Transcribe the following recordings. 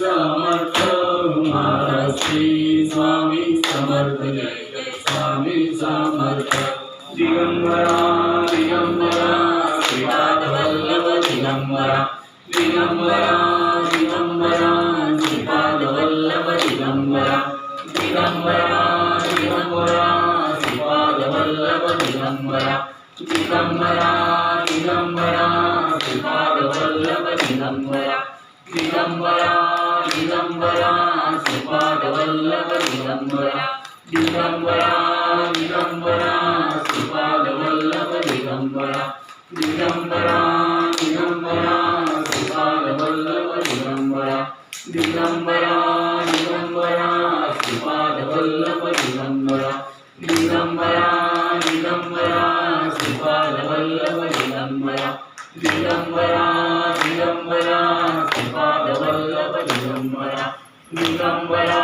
समर्थ महाराज श्री स्वामी समर्थ जय जय स्वामी समर्थ दिगंबरा दिगंबरा श्रीपाद वल्लभ दिगंबरा दिगंबरा दिगंबरा श्रीपाद वल्लभ दिगंबरा दिगंबरा दिगंबरा श्रीपाद वल्लभ दिगंबरा दिगंबरा दिगंबरा श्रीपाद वल्लभ दिगंबरा ದಿಗಂಬರಾ ದಿಗಂಬರಾ ಸುಪಾದವಲ್ಲಭ ದಿಗಂಬರಾ ದಿಗಂಬರಾ ದಿಗಂಬರಾ ಸುಪಾದವಲ್ಲಭ ದಿಗಂಬರಾ ದಿಗಂಬರಾ ದಿಗಂಬರಾ ಸುಪಾದವಲ್ಲಭ ದಿಗಂಬರಾ ದಿಗಂಬರಾ ದಿಗಂಬರಾ ಸುಪಾದವಲ್ಲಭ ದಿಗಂಬರಾ ದಿಗಂಬರಾ ದಿಗಂಬರಾ ಸುಪಾದವಲ್ಲಭ ದಿಗಂಬರಾ ದಿಗಂಬರಾ दिगंबरा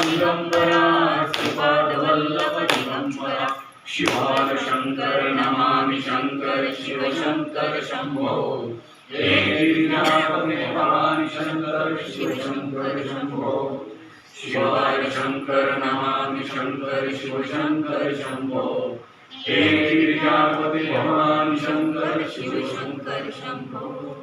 दिगंबरा श्रीपादवल्लभ दिगंबरा शिवाय शंकर नमा शंकर शिव शंकर शंभो हे शंकर शिव शंकर शंभो शिवाय शंकर नमामि शंकर शिव शंकर शंभो हे गिरिजापति भवान शंकर शिव शंकर शंभो